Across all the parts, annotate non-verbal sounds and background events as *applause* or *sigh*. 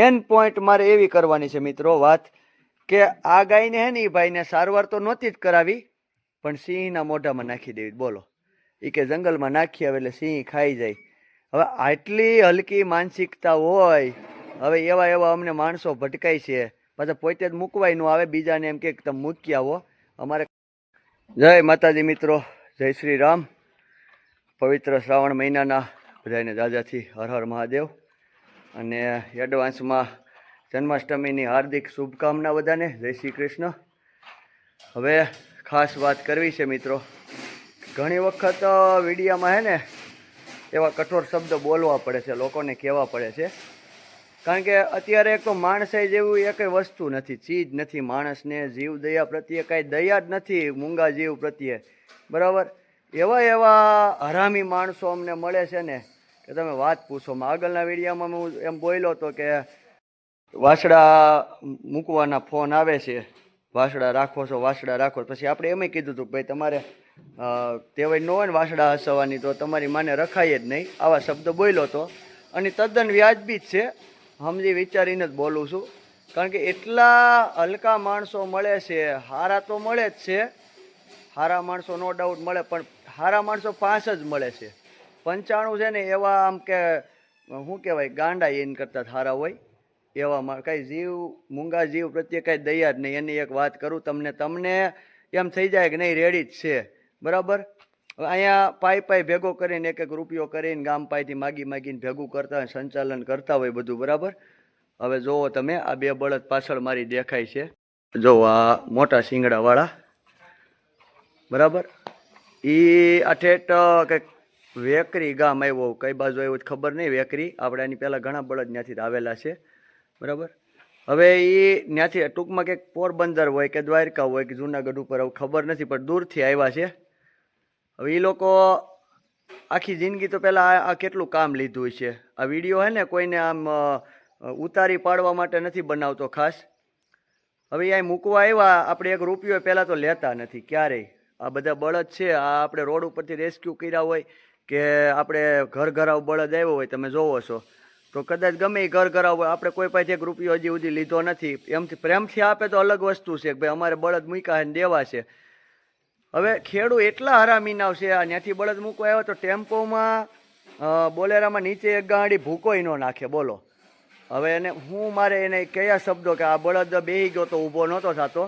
Main point મારે એવી કરવાની છે મિત્રો, વાત કે આ ગાયને હે ને એ ભાઈને સારવાર તો નહોતી જ કરાવી, પણ સિંહના મોઢામાં નાખી દેવી. બોલો. એ કે જંગલમાં નાખી આવે એટલે સિંહ ખાઈ જાય. હવે આટલી હલકી માનસિકતા હોય, હવે એવા એવા અમને માણસો ભટકાય છે. પાછા પોતે જ મૂકવાયનું આવે, બીજાને એમ કે તમે મૂકી આવો. અમારે જય માતાજી મિત્રો, જય શ્રી રામ. પવિત્ર શ્રાવણ મહિનાના બધાને દાદાથી હર હર મહાદેવ. અને એડવાન્સમાં જન્માષ્ટમીની હાર્દિક શુભકામના બધાને. જય શ્રી કૃષ્ણ. હવે ખાસ વાત કરવી છે મિત્રો. ઘણી વખત વિડીયામાં હે ને એવા કઠોર શબ્દ બોલવા પડે છે, લોકોને કહેવા પડે છે. કારણ કે અત્યારે એક તો માણસે જેવું કંઈ વસ્તુ નથી, ચીજ નથી, માણસને જીવ દયા પ્રત્યે કાંઈ દયા જ નથી, મૂંગા જીવ પ્રત્યે. બરાબર? એવા એવા હરામી માણસો અમને મળે છે ને કે તમે વાત પૂછો. આગળના વિડીયામાં હું એમ બોલ્યો હતો કે વાસડા મૂકવાના ફોન આવે છે. વાસડા રાખો છો, વાસડા રાખો પછી આપણે એમ કીધું હતું ભાઈ તમારે તેવાય ન હોય ને વાસડા હસવાની તો તમારી માને રખાય જ નહીં, આવા શબ્દ બોલ્યો હતો. અને તદ્દન વ્યાજબી જ છે. સમજી વિચારીને જ બોલું છું. કારણ કે એટલા હલકા માણસો મળે છે, હારા તો મળે જ છે. હારા માણસો નો ડાઉટ મળે, પણ હારા માણસો પાંચ જ મળે છે. પંચાણું છે ને એવા આમ કે, શું કહેવાય, ગાંડા એન કરતાં હારા હોય. એવા કાંઈ જીવ, મૂંગા જીવ પ્રત્યે કાંઈ દયા જ નહીં. એની એક વાત કરું તમને તમને એમ થઈ જાય કે નહીં રેડી જ છે. બરાબર? અહીંયા પાઈ પાઈ ભેગો કરીને એક એક રૂપિયો કરીને ગામ પાઈથી માગી માગીને ભેગું કરતા હોય, સંચાલન કરતા હોય બધું, બરાબર? હવે જોવો તમે, આ બે બળદ પાછળ મારી દેખાય છે. જો આ મોટા શિંગડાવાળા. બરાબર? એ આ કંઈક વેકરી ગામ આવ્યો, કઈ બાજુ આવ્યો ખબર નહીં, વેકરી. આપણે એની પહેલાં ઘણા બળદ ત્યાંથી આવેલા છે. બરાબર? હવે એ ત્યાંથી ટૂંકમાં કંઈક પોરબંદર હોય કે દ્વારકા હોય કે જુનાગઢ ઉપર, હવે ખબર નથી, પણ દૂરથી આવ્યા છે. હવે એ લોકો આખી જિંદગી તો પહેલાં આ કેટલું કામ લીધું છે. આ વીડિયો હે ને કોઈને આમ ઉતારી પાડવા માટે નથી બનાવતો ખાસ. હવે અહીંયા મૂકવા આવ્યા, આપણે એક રૂપિયો પહેલાં તો લેતા નથી, ક્યારેય. આ બધા બળદ છે, આ આપણે રોડ ઉપરથી રેસ્ક્યુ કર્યા હોય કે આપણે ઘર ઘરાવ બળદ આવ્યો હોય, તમે જોવો છો. તો કદાચ ગમે એ ઘર ઘરાવ હોય, આપણે કોઈ પાસે એક રૂપિયો હજી સુધી લીધો નથી. એમથી પ્રેમથી આપે તો અલગ વસ્તુ છે કે ભાઈ અમારે બળદ મૂક્યા છે દેવા છે. હવે ખેડૂ એટલા હરામીનાવ છે, આ ત્યાંથી બળદ મૂકવા આવ્યો તો ટેમ્પોમાં બોલેરામાં નીચે એક ગાડી ભૂકોય ન નાખે, બોલો. હવે એને હું મારે એને કયા શબ્દો કે આ બળદ બેહી ગયો તો ઊભો નહોતો થતો.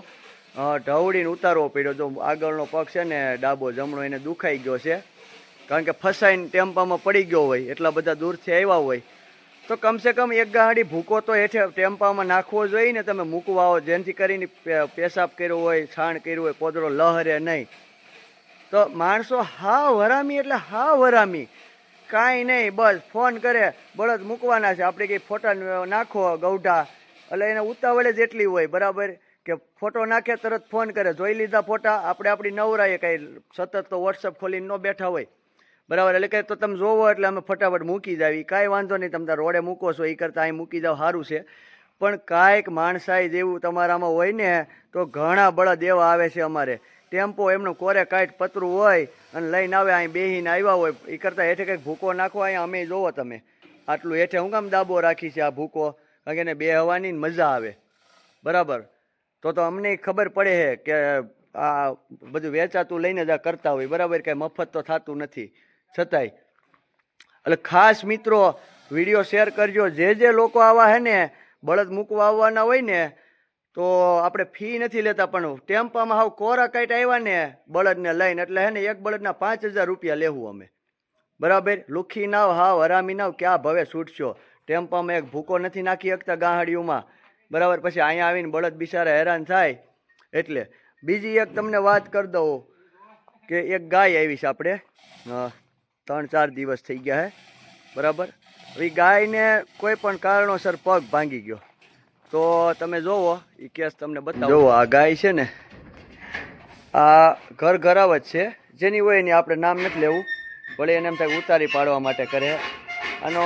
ઢવડીને ઉતારવો પડ્યો. જો આગળનો પગ છે ને, ડાબો જમણો એને દુખાઈ ગયો છે. કારણ કે ફસાઈને ટેમ્પામાં પડી ગયો હોય, એટલા બધા દૂરથી આવ્યા હોય. તો કમસે કમ એક ગાડી ભૂકો તો હેઠે ટેમ્પામાં નાખવો જોઈએ ને, તમે મૂકવા આવો. જેનાથી કરીને પેશાબ કર્યો હોય, છાણ કર્યું હોય પોદરો લહરે નહીં. તો માણસો હાવ વરામી એટલે હા વરામી કાંઈ નહીં, બસ ફોન કરે, બળદ મૂકવાના છે. આપણે કંઈ ફોટા નાખો ગૌઢા. એટલે એને ઉતાવળે જેટલી હોય, બરાબર? કે ફોટો નાખે, તરત ફોન કરે. જોઈ લીધા ફોટા. આપણે આપણી નવરાએ કાંઈ સતત તો વોટ્સઅપ ખોલીને ન બેઠા હોય. બરાબર? એટલે કે તો તમે જોવો એટલે અમે ફટાફટ મૂકી જાવી. કાંઈ વાંધો નહીં, તમે રોડે મૂકો છો. એ કરતાં અહીં મૂકી જાવ, સારું છે. પણ કાંઈક માણસાઈ જેવું તમારામાં હોય ને, તો ઘણા બળદ એવા આવે છે અમારે. ટેમ્પો એમનું કોરે કાંઈક પતરું હોય અને લઈને આવે, અહીં બેહીને આવ્યા હોય. એ કરતાં હેઠે કંઈક ભૂકો નાખો, અહીંયા અમે જોવો તમે. આટલું હેઠે હું કામ દાબો રાખી છે આ ભૂકો? કારણ કે એને બે હવાની મજા આવે. બરાબર? તો તો અમને ખબર પડે છે કે આ બધું વેચાતું લઈને જ આ કરતા હોય. બરાબર કાંઈ મફત તો થતું નથી. છતાંય. એટલે ખાસ મિત્રો, વીડિયો શેર કરજો. જે જે લોકો આવા હે ને, બળદ મૂકવા આવવાના હોય ને, તો આપણે ફી નથી લેતા, પણ ટેમ્પામાં હાવ કોરા કાઈટ આવ્યા ને, બળદને લઈને. એટલે હે ને, એક બળદના પાંચ હજાર રૂપિયા લેવું અમે. બરાબર? લુખી નાવ, હાવ હરામી નાવ, ક્યાં ભવે, છૂટશો. ટેમ્પામાં એક ભૂકો નથી નાખી શકતા ગાહડીઓમાં. બરાબર? પછી અહીંયા આવીને બળદ બિચારા હેરાન થાય. એટલે બીજી એક તમને વાત કરી દઉં કે એક ગાય આવી છે આપણે ત્રણ ચાર દિવસ થઈ ગયા હે. બરાબર? ઈ ગાયને કોઈ પણ કારણોસર પગ ભાંગી ગયો. તો તમે જોવો એ કેસ તમને બતાવો. જોવો, આ ગાય છે ને, આ ઘર ઘરાવ જ છે. જેની હોય એની આપણે નામ નથી લેવું. ભલે એને એમ થાય ઉતારી પાડવા માટે કરે. આનો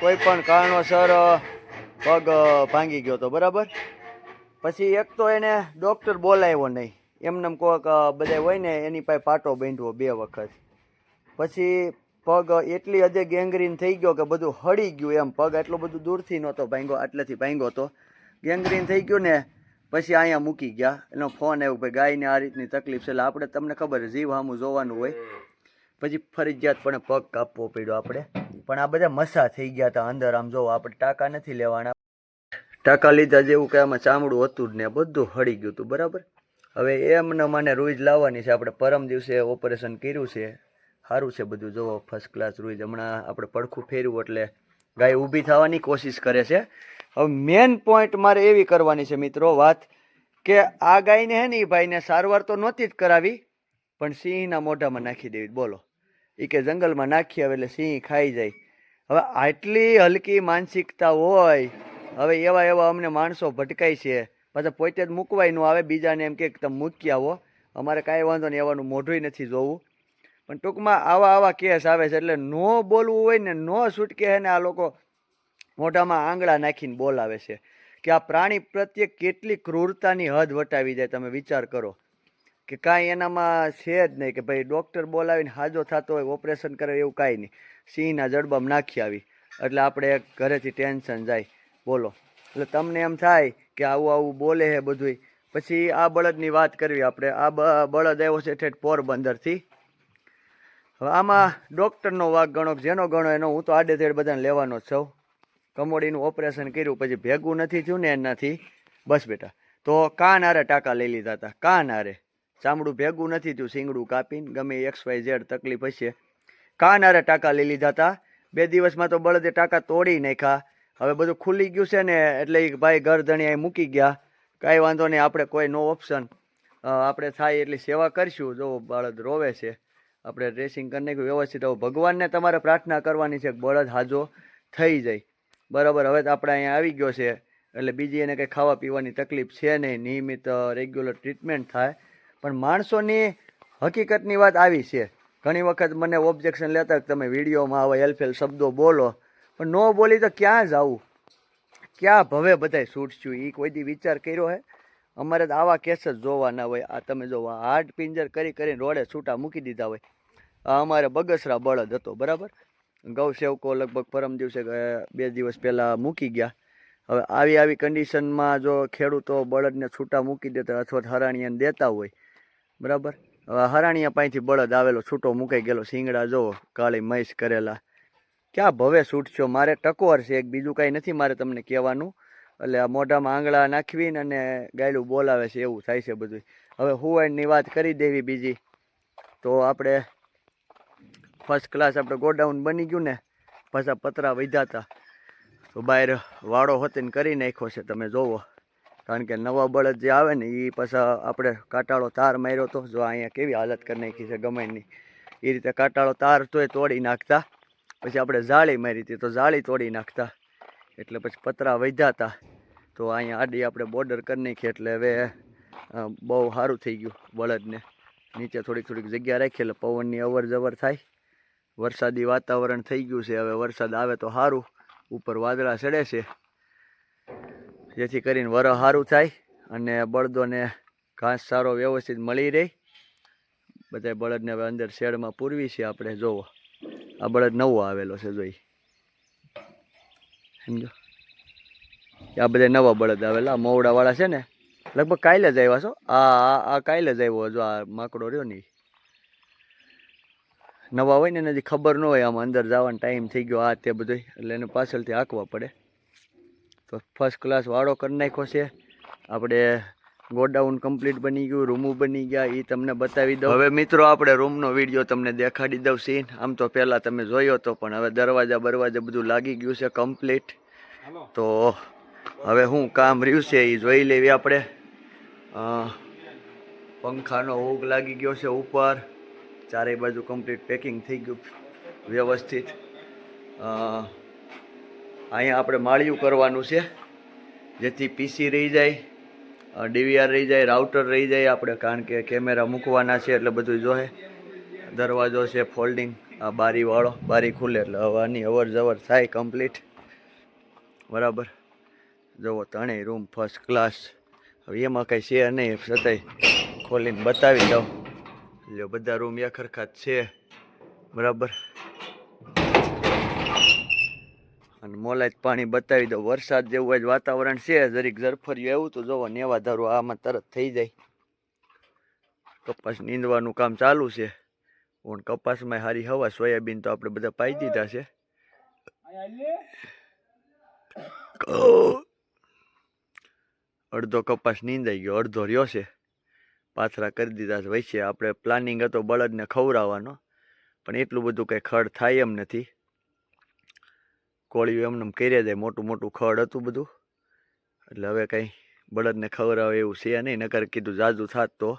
કોઈ પણ કારણોસર પગ ભાંગી ગયો તો, બરાબર? પછી એક તો એને ડૉક્ટર બોલાવ્યો નહીં. એમને એમ કોઈક બધા હોય ને, એની પાસે પાટો બાંધવો બે વખત. પછી પગ એટલી હદે ગેંગ્રીન થઈ ગયો કે બધું હળી ગયું એમ. પગ એટલું બધું દૂરથી નહોતો ભાંગ્યો, આટલેથી ભાંગ્યો તો. ગેંગ્રીન થઈ ગયું ને, પછી અહીંયા મૂકી ગયા. એનો ફોન આવ્યો, ભાઈ, ગાયને આ રીતની તકલીફ છે. એટલે આપણે તમને ખબર જીવ સામું જોવાનું હોય. પછી ફરજિયાતપણે પગ કાપવો પડ્યો આપણે. પણ આ બધા મસા થઈ ગયા હતા અંદર. આમ જોવો, આપણે ટાંકા નથી લેવાના. ટાંકા લીધા જેવું કે આમાં ચામડું હતું જ ને બધું હળી ગયું હતું, બરાબર? હવે એમને મને રૂઈજ લાવવાની છે. આપણે પરમ દિવસે ઓપરેશન કર્યું છે. સારું છે બધું. જોવો ફર્સ્ટ ક્લાસ રૂઈજ હમણાં આપણે પડખું ફેર્યું એટલે ગાય ઊભી થવાની કોશિશ કરે છે. હવે મેન પોઈન્ટ મારે એવી કરવાની છે મિત્રો વાત કે આ ગાયને હે ને એ ભાઈને સારવાર તો નહોતી જ કરાવી, પણ સિંહના મોઢામાં નાખી દેવી. બોલો. એ કે જંગલમાં નાખી આવે એટલે સિંહ ખાઈ જાય. હવે આટલી હલકી માનસિકતા હોય હવે એવા એવા અમને માણસો ભટકાય છે. પાછા પોતે જ મૂકવાય ન આવે, બીજાને એમ કે તમે મૂકી આવો. અમારે કાંઈ વાંધો નહીં, એવાનું મોઢુંય નથી જોવું. પણ ટૂંકમાં આવા આવા કેસ આવે છે એટલે નો બોલવું હોય ને નો છૂટકે હે ને આ લોકો મોઢામાં આંગળા નાખીને બોલાવે છે. કે આ પ્રાણી પ્રત્યે કેટલી ક્રૂરતાની હદ વટાવી જાય તમે વિચાર કરો. કે કાંઈ એનામાં છે જ નહીં કે ભાઈ ડૉક્ટર બોલાવીને હાજો થતો હોય, ઓપરેશન કરે એવું કાંઈ નહીં. સિંહના જડબામાં નાખી આવી. એટલે આપણે ઘરેથી ટેન્શન જાય. બોલો. એટલે તમને એમ થાય કે આવું આવું બોલે છે બધુંય. પછી આ બળદની વાત કરવી આપણે. આ બળદ આવ્યો છે ઠેઠ પોરબંદરથી. હવે આમાં ડૉક્ટરનો વાઘ ગણો જેનો ગણો એનો હું તો આડેધેડ બધાને લેવાનો જ છું. કમોડીનું ઓપરેશન કર્યું, પછી ભેગું નથી થયું ને એનાથી બસ બેટા. તો કાન આરે ટાંકા લઈ લીધા હતા? કાન આરે ચામડું ભેગું નથી થયું, શીંગડું કાપીને ગમે એક્સ વાય ઝેડ તકલીફ હશે. કાન આરે ટાંકા લઈ લીધા હતા? બે દિવસમાં તો બળદે ટાંકા તોડી નાખ્યા. હવે બધું ખુલી ગયું છે ને, એટલે ભાઈ ગરદણી અહીં મૂકી ગયા. કાંઈ વાંધો નહીં, આપણે કોઈ નો ઓપ્શન આપણે થાય એટલી સેવા કરશું. જો બળદ રોવે છે. આપણે ડ્રેસિંગ કરી નાખ્યું, વ્યવસ્થિત. હવે ભગવાનને તમારે પ્રાર્થના કરવાની છે કે બળદ હાજો થઈ જાય. બરાબર, હવે તો આપણે અહીંયા આવી ગયો છે. એટલે બીજી એને કંઈ ખાવા પીવાની તકલીફ છે નહીં. નિયમિત રેગ્યુલર ટ્રીટમેન્ટ થાય. પણ માણસોની હકીકતની વાત આવી છે. ઘણી વખત મને ઓબ્જેક્શન લેતા તમે વિડીયોમાં આવા હેલ્ફેલ શબ્દો બોલો. પણ ન બોલી તો ક્યાં જવું ક્યાં ભવે બધાય છૂટશું એ કોઈ દી વિચાર કર્યો હે? અમારે તો આવા કેસ જ જોવાના હોય. આ તમે જો હાડ પિંજર કરી કરીને રોડે છૂટા મૂકી દીધા હોય. આ અમારે બગસરા બળદ હતો, બરાબર? ગૌ સેવકો લગભગ પરમ દિવસે બે દિવસ પહેલાં મૂકી ગયા. હવે આવી આવી કન્ડિશનમાં જો ખેડૂતો બળદને છૂટા મૂકી દેતા અથવા હરાણીયાને દેતા હોય, બરાબર? હવે હરાણીયા પાસેથી બળદ આવેલો છૂટો મૂકાઈ ગયેલો. શિંગડા જો, કાળી મૈસ કરેલા. ક્યાં ભવે છૂટશો મારે ટકોર છે એક, બીજું કાંઈ નથી મારે તમને કહેવાનું. એટલે આ મોઢામાં આંગળા નાખવીને અને ગાયલું બોલાવે છે, એવું થાય છે બધું હવે હુવાઈની વાત કરી દેવી બીજી. તો આપણે ફર્સ્ટ ક્લાસ આપણે ગોડાઉન બની ગયું ને, પાછા પતરા વધ્યા તો. બહાર વાળો હોતીને કરી નાખ્યો છે, તમે જોવો. કારણ કે નવા બળદ જે આવે ને એ પાછા આપણે કાંટાળો તાર માર્યો હતો જો અહીંયા કેવી હાલત કરી નાખી છે ગમેની એ રીતે કાંટાળો તાર તોય તોડી નાખતા. પછી આપણે જાળી મારી હતી તો જાળી તોડી નાખતા. એટલે પછી પતરા વધ્યા તો. અહીંયા આડી આપણે બોર્ડર કરી નાખી એટલે હવે બહુ સારું થઈ ગયું બળદને. નીચે થોડીક થોડીક જગ્યા રાખી એટલે પવનની અવર જવર થાય. વરસાદી વાતાવરણ થઈ ગયું છે, હવે વરસાદ આવે તો સારું. ઉપર વાદળા ચડે છે. જેથી કરીને વર સારું થાય અને બળદોને ઘાસ સારો વ્યવસ્થિત મળી રહે. બધા બળદને હવે અંદર શેડમાં પૂરવી છે આપણે, જોવો. આ બળદ નવો આવેલો છે, જોઈ. સમજો? આ બધા નવા બળદ આવેલા. મોવડાવાળા છે ને, લગભગ કાલે જ આવ્યા છો. આ આ કાલે જ આવ્યો જો આ માકડો રહ્યો નહીં નવા હોય ને એનાથી ખબર ન હોય, આમ અંદર જવાનો ટાઈમ થઈ ગયો આ તે બધું એટલે એને પાછળથી હાંકવા પડે. તો ફર્સ્ટ ક્લાસ વાળો કરી નાખ્યો છે. આપણે ગોડાઉન કમ્પ્લીટ બની ગયું રૂમો બની ગયા એ તમને બતાવી દઉં. હવે મિત્રો આપણે રૂમનો વીડિયો તમને દેખાડી દઉં સીન આમ તો પહેલાં તમે જોયો તો પણ હવે દરવાજા બરવાજા બધું લાગી ગયું છે કમ્પ્લીટ તો હવે હું કામ રહ્યું છે એ જોઈ લેવી આપણે. પંખાનો ઓગ લાગી ગયો છે ઉપર. ચારેય બાજુ કમ્પ્લીટ પેકિંગ થઈ ગયું વ્યવસ્થિત. અહીંયા આપણે માળિયું કરવાનું છે જેથી પીસી રહી જાય. ડીવીઆર રહી જાય, રાઉટર રહી જાય આપણે, કારણ કે કેમેરા મૂકવાના છે એટલે બધું જોહે. દરવાજો છે ફોલ્ડિંગ, આ બારીવાળો બારી ખુલે એટલે હવાની અવર જવર થાય કમ્પ્લીટ. બરાબર. જુઓ ત્રણેય રૂમ ફર્સ્ટ ક્લાસ હવે એમાં કંઈ છે નહીં છતાંય ખોલીને બતાવી દઉં. એટલે બધા રૂમ જ છે. બરાબર. અને મોલાજ પાણી બતાવી દો વરસાદ જેવું જ વાતાવરણ છે, જરીક ઝરફર્યું એવું તો જોવો, નેવા ધારો આમાં તરત થઈ જાય. કપાસ નીંદવાનું કામ ચાલુ છે. પણ કપાસમાં સારી હવા, સોયાબીન તો આપણે બધા પાઈ દીધા છે. અડધો કપાસ નીંદાઈ ગયો, અડધો રહ્યો છે. પાથરા કરી દીધા છે વૈસે આપણે પ્લાનિંગ હતો બળદને ખવડાવવાનો, પણ એટલું બધું કંઈ ખડ થાય એમ નથી. એમને એમ કરી જાય મોટું મોટું ખડ હતું બધું. એટલે હવે કંઈ બળદને ખવડાવે એવું છે નહીં નકર કીધું જાજુ થાત તો.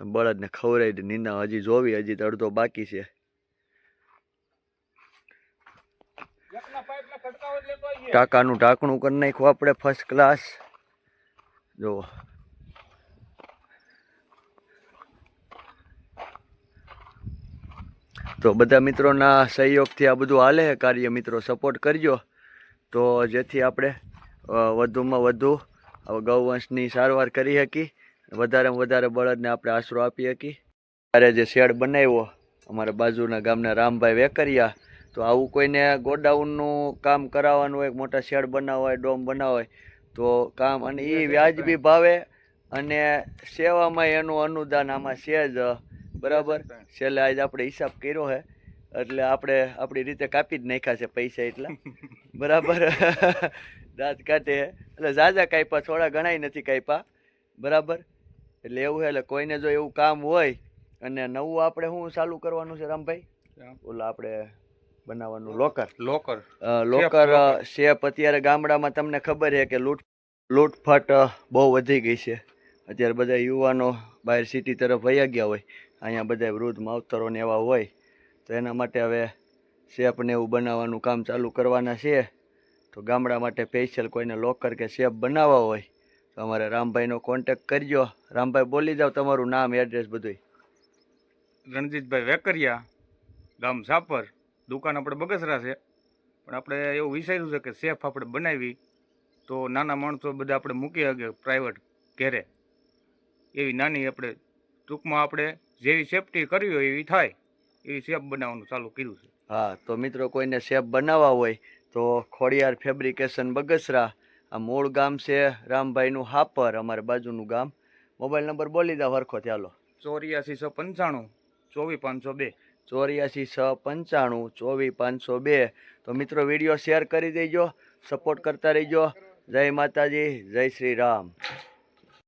બળદને ખવડાવી દે નીંદા હજી જોવી હજી તો અડધો બાકી છે. ટાંકાનું ઢાંકણું કરી નાખ્યું આપણે ફર્સ્ટ ક્લાસ જુઓ. તો બધા મિત્રોના સહયોગથી આ બધું હાલે છે કાર્ય મિત્રો સપોર્ટ કરજો. તો જેથી આપણે વધુમાં વધુ ગૌવંશની સારવાર કરી શકી વધારેમાં વધારે બળદને આપણે આશરો આપી શકી ત્યારે જે શેડ બનાવ્યો અમારા બાજુના ગામના રામભાઈ વેકરિયા તો આવું કોઈને ગોડાઉનનું કામ કરાવવાનું હોય મોટા શેડ બનાવવા હોય ડોમ બનાવવા હોય તો કામ અને એ વ્યાજબી ભાવે અને સેવામાં એનું અનુદાન આમાં છે જ. બરાબર? છેલ્લે આજ આપણે હિસાબ કર્યો હે એટલે આપણે આપણી રીતે કાપી જ નાખ્યા છે પૈસા એટલા. *laughs* બરાબર? *laughs* દાંત કાઢે હે. એટલે ઝાઝા કાપ્યા થોડા ઘણાય નથી કાપ્યા. બરાબર? એટલે એવું છે એટલે કોઈને જો એવું કામ હોય અને નવું આપણે શું ચાલુ કરવાનું છે રામભાઈ? ઓલા આપણે બનાવવાનું લોકર લોકર લોકર શેપ અત્યારે ગામડામાં તમને ખબર છે કે લૂંટ લૂંટફાટ બહુ વધી ગઈ છે. અત્યારે બધા યુવાનો બહાર સિટી તરફ વયા ગયા હોય. અહીંયા બધા વૃદ્ધ માવતરોને એવા હોય, તો એના માટે હવે શેપ ને એવું બનાવવાનું કામ ચાલુ કરવાના છે. તો ગામડા માટે સ્પેશિયલ કોઈને લોકર કે શેપ બનાવવા હોય, તો અમારે રામભાઈનો કોન્ટેક કરજો. રામભાઈ, બોલી જાઓ તમારું નામ એડ્રેસ બધું રણજીતભાઈ વેકરિયા, ગામ સાપર. દુકાન આપણે બગસરા છે. પણ આપણે એવું વિચાર્યું છે કે સેફ આપણે બનાવી, તો નાના માણસો બધા આપણે મૂકી શકીએ પ્રાઇવેટ ઘેરે. એવી નાની આપણે ટૂંકમાં આપણે જેવી સેફટી કરવી હોય એવી થાય. એવી સેફ બનાવવાનું ચાલુ કર્યું છે. હા તો મિત્રો કોઈને શેપ બનાવવા હોય તો ખોડિયાર ફેબ્રિકેશન બગસરા આ મૂળ ગામ છે રામભાઈનું હાપર અમારા બાજુનું ગામ. મોબાઈલ નંબર બોલી દો હરખો ચાલો ચોર્યાસી છ પંચાણું ચોવીસ પાંચસો બે. ચોર્યાસી છ પંચાણું ચોવીસ પાંચસો બે. તો મિત્રો વીડિયો શેર કરી દેજો સપોર્ટ કરતા રહીજો. જય માતાજી જય શ્રી રામ.